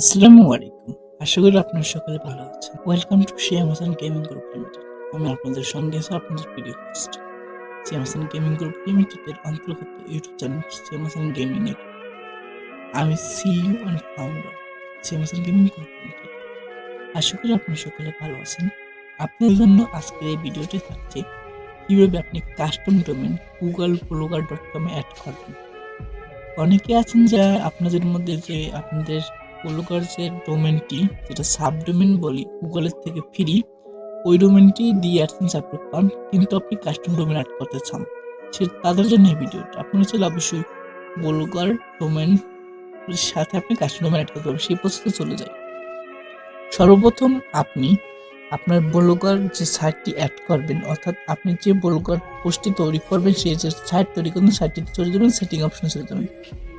আসসালামু আলাইকুম। আশা করি আপনার সকলে ভালো আছেন। Welcome to Shiam Hasan gaming group limited আমি আপনাদের সঙ্গে আছি আপনাদের প্রিয় host Shiam Hasan gaming group লিমিটেডের অন্তর্গত YouTube channel Shiam Hasan gaming এর। আমি CEO and founder Shiam Hasan gaming group limited আশা করি আপনার সকলে ভালো আছেন। আপনার জন্য আজকের এই ভিডিওটি থাকছে, কীভাবে আপনি custom domain Google blogger dot কমে অ্যাড করবেন। অনেকে আছেন যা আপনাদের মধ্যে যে আপনাদের ব্লগার যে ডোমেনটি, যেটা সাব ডোমেন বলি, গুগলের থেকে ফ্রি, ওই ডোমেনটি দিয়ে অ্যাডসেন্স আপলোড পান, কিন্তু আপনি কাস্টম ডোমেন অ্যাড করতে চান। সে তাদের জন্য এই ভিডিওটা। আপনার চাইলে অবশ্যই ব্লগার ডোমেন সাথে আপনি কাস্টম ডোমেন অ্যাড করতে পারবেন, সেই প্রসেসে চলে যায়। সর্বপ্রথম আপনি আপনার ব্লগার যে সাইটটি অ্যাড করবেন, অর্থাৎ আপনি যে ব্লগার পোস্টটি তৈরি করবেন, সেই যে সাইট তৈরি করবেন সাইটটি চলে যাবেন সেটিং অপশনে চলে যাবেন।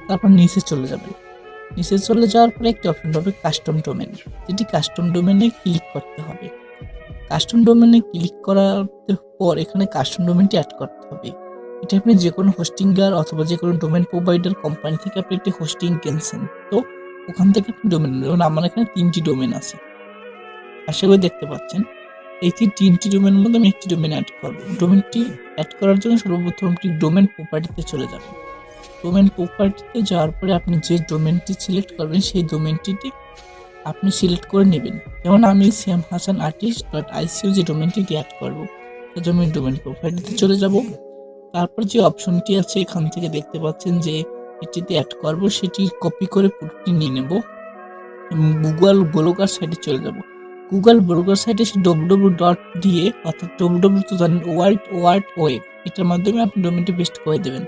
তারপর নিচে চলে যাবেন। নিচে চলে যাওয়ার পরে একটি অপশন পাবে কাস্টম ডোমেন যেটি কাস্টম ডোমেনে ক্লিক করতে হবে। কাস্টম ডোমেনে ক্লিক করার পর এখানে কাস্টম ডোমেনটি অ্যাড করতে হবে। এটা আপনি যে কোনো হোস্টিংগার অথবা যে কোনো ডোমেন প্রোভাইডার কোম্পানি থেকে আপনি একটি হোস্টিং কিনছেন। তো ওখান থেকে আপনি ডোমেন যেমন আমার এখানে তিনটি ডোমেন আছে। আশা করি দেখতে পাচ্ছেন। এই তিনটি ডোমেনের মধ্যে আমি একটি ডোমেন অ্যাড করব। ডোমেনটি অ্যাড করার জন্য সর্বপ্রথম একটি ডোমেন প্রপার্টিতে চলে যাবেন ডোমেন প্রপার্টিতে যাওয়ার পরে আপনি যে ডোমেনটি সিলেক্ট করবেন, সেই ডোমেনটিতে আপনি সিলেক্ট করে নেবেন। যেমন আমি Shyam Hasan artist dot ICU যে ডোমেনটি অ্যাড করব, তার জন্য আমি ডোমেন প্রপার্টিতে চলে যাব। তারপর যে অপশনটি আছে, এখান থেকে দেখতে পাচ্ছেন যে এটিতে অ্যাড করব, সেটি কপি করে পুরোটি নিয়ে নেব। গুগল ব্লগার সাইটে চলে যাব। গুগল ব্লগার সাইটে সে ডব্লু ডট দিয়ে, অর্থাৎ ডব্লু তো জানেন ওয়ার্ল্ড ওয়ার্ল্ড ওয়েব এটার মাধ্যমে আপনি ডোমেনটি পেস্ট করে দেবেন।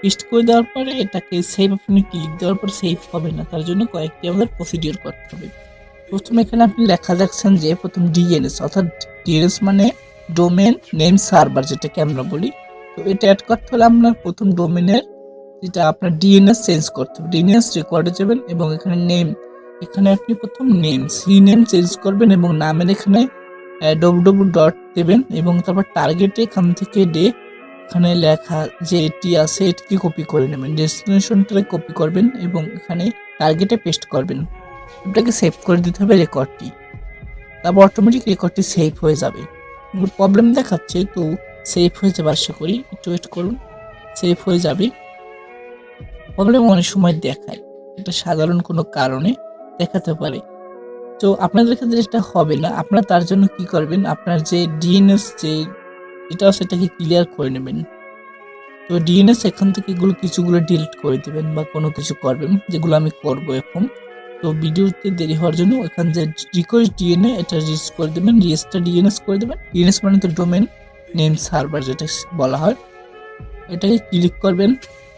পেস্ট করে দেওয়ার পরে এটাকে সেভ আপনি ক্লিক দেওয়ার পর সেভ হবে না। তার জন্য কয়েকটি আমাদের প্রসিডিওর করতে হবে। প্রথমে এখানে আপনি লেখা দেখছেন যে প্রথম ডিএনএস অর্থাৎ ডিএনএস মানে ডোমেন নেম সার্ভার যেটাকে আমরা বলি। তো এটা অ্যাড করতে হলে আপনার প্রথম ডোমেনের যেটা আপনার ডিএনএস চেঞ্জ করতে হবে। ডিএনএস রেকর্ডে যাবেন এবং এখানে নেম এখানে আপনি প্রথম নেম সি নেম চেঞ্জ করবেন এবং নামের এখানে ডব্লু ডট দেবেন এবং তারপর টার্গেটে এখান থেকে ডে এখানে লেখা যে এটি আছে, এটিকে কপি করে নেবেন। ডেস্টিনেশনটা কপি করবেন এবং এখানে টার্গেটে পেস্ট করবেন। এটাকে সেভ করে দিতে হবে রেকর্ডটি তারপর অটোমেটিক রেকর্ডটি সেভ হয়ে যাবে। প্রবলেম দেখাচ্ছে, তো সেভ হয়ে যাবে আশা করি। একটু ওয়েট করুন। সেভ হয়ে যাবে। প্রবলেম অনেক সময় দেখায়। এটা সাধারণ কোনো কারণে দেখাতে পারে। তো আপনাদের ক্ষেত্রে এটা হবে না। আপনারা তার জন্য কি করবেন? আপনার যে ডিএনএস যে এটা সেটাকে ক্লিয়ার করে নেবেন। তো ডিএনএস এখান থেকে এগুলো কিছুগুলো ডিলিট করে দেবেন বা কোনো কিছু করবেন, যেগুলো আমি করব এখন। তো ভিডিওতে দেরি হওয়ার জন্য এখান যে রিকোয়েস্ট ডিএনএ এটা রিস করে দেবেন রিএসটা ডিএনএস করে দেবেন। ডিএনএস মানে তো ডোমেন নেম সার্ভার যেটা বলা হয়। এটাকে ক্লিক করবেন।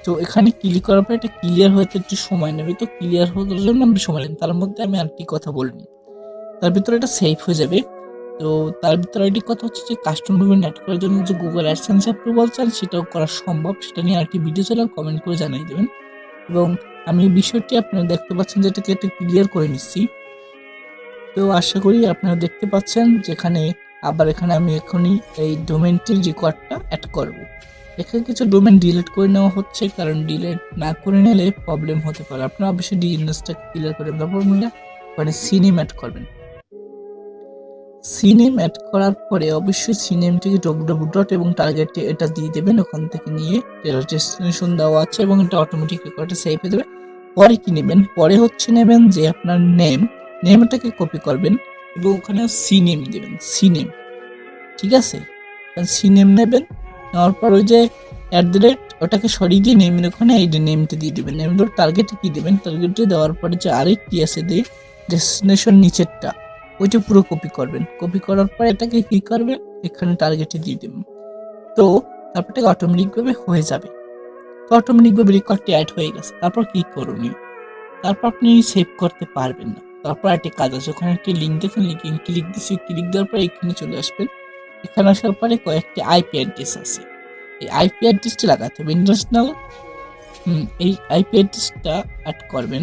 তো এখানে ক্লিক করার পর এটা ক্লিয়ার হতে একটু সময় নেবে। তো ক্লিয়ার হওয়ার জন্য আমি সময় নেবেন তার মধ্যে আমি আরেকটি কথা বলিনি। তার ভিতরে এটা সেফ হয়ে যাবে। তো তার ভিতরে একটি কথা হচ্ছে যে কাস্টম ডোমেন অ্যাড করার জন্য যে গুগল অ্যাডসেন্স অ্যাপ্রুভাল চান সেটাও করা সম্ভব। সেটা নিয়ে আরেকটি ভিডিও চালাও কমেন্ট করে জানিয়ে দেবেন। এবং আমি বিষয়টি আপনারা দেখতে পাচ্ছেন যে এটাকে একটু ক্লিয়ার করে নিচ্ছি। তো আশা করি আপনারা দেখতে পাচ্ছেন যেখানে আবার এখানে আমি এখনই এই ডোমেনটির রেকর্ডটা অ্যাড করব। এখানে কিছু ডোমেন ডিলিট করে নেওয়া হচ্ছে, কারণ ডিলিট না করে নিলে প্রবলেম হতে পারে। আপনারা অবশ্যই ডিএনএসটা ক্লিয়ার করে তারপর মানে সিনেম অ্যাড করবেন। সিনেম অ্যাড করার পরে অবশ্যই সিনেমটিকে ডব্লু ডব্লু ডট এবং টার্গেটে এটা দিয়ে দেবেন। ওখান থেকে নিয়ে ডেস্টিনেশন দেওয়া আছে এবং এটা অটোমেটিক রেকর্ডে সেভ হয়ে যাবে পরে কি নেবেন? পরে হচ্ছে নেবেন যে আপনার নেম নেমটাকে কপি করবেন এবং ওখানে সিনেম দেবেন, সিনেম। ঠিক আছে? সিনেম নেবেন, নেওয়ার পর ওই যে অ্যাট দ্য রেট ওটাকে সরিয়ে দিয়ে নেমের ওখানে এই নেমটা দিয়ে দেবেন। নেমের টার্গেটে কী দেবেন? টার্গেটে দেওয়ার পরে যে আরেকটি আছে দিয়ে ডেস্টিনেশন নিচেরটা। ওইটা পুরো কপি করবেন। কপি করার পর এটাকে কি করবেন, এখানে টার্গেটে দিয়ে দেবেন। তো তারপর এটা অটোমেটিকভাবে হয়ে যাবে। তো অটোমেটিকভাবে রেকর্ডটি অ্যাড হয়ে গেছে। তারপর কি করণীয় তারপর আপনি সেভ করতে পারবেন না। তারপর একটি কাজ আছে, ওখানে একটি লিঙ্ক দেখেন লিঙ্ক ক্লিক দিচ্ছি ক্লিক দেওয়ার পর এখানে চলে আসবেন। এখানে আসার পরে কয়েকটি আইপি অ্যাড্রেস আছে। এই আইপি অ্যাড্রেসটি লাগাতে হবে। ইন্টারন্যাশনাল এই আইপি অ্যাড্রেসটা অ্যাড করবেন।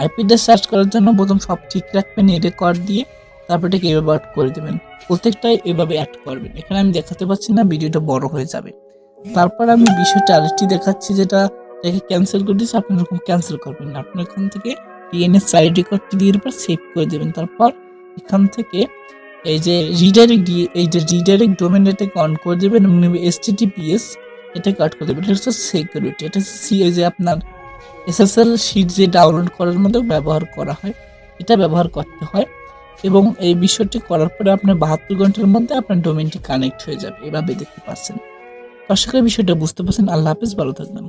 আইপিটা সার্চ করার জন্য প্রথম সব ঠিক রাখবেন, এই রেকর্ড দিয়ে তারপর এটাকে এভাবে অ্যাড করে দেবেন। প্রত্যেকটাই এভাবে অ্যাড করবেন। এখানে আমি দেখাতে পাচ্ছি না, ভিডিওটা বড় হয়ে যাবে। তারপর আমি বিষয়টা আরেকটি দেখাচ্ছি, যেটা এটাকে ক্যান্সেল করে দিচ্ছি আপনি এরকম ক্যান্সেল করবেন না। আপনি এখান থেকে ডিএনএস আইডি কোডটি দিয়ে পর সেভ করে দেবেন। তারপর এখান থেকে এই যে রিডাইরেক্ট এই যে রিডাইরেক্ট ডোমেন এটাকে অন করে দেবেন এবং এস টিটিপিএস এটাকে কাট করে দেবেন। এটা হচ্ছে সিকিউরিটি এটা সি এই যে আপনার এসএসএল শিট যে ডাউনলোড করার মধ্যে ব্যবহার করা হয়, এটা ব্যবহার করতে হয় এবং এই বিষয়টি করার পরে আপনার বাহাত্তর ঘণ্টার মধ্যে আপনার ডোমেনটি কানেক্ট হয়ে যাবে। এভাবে দেখতে পাচ্ছেন। দর্শকের বিষয়টা বুঝতে পারছেন। আল্লাহ হাফেজ, ভালো থাকবেন।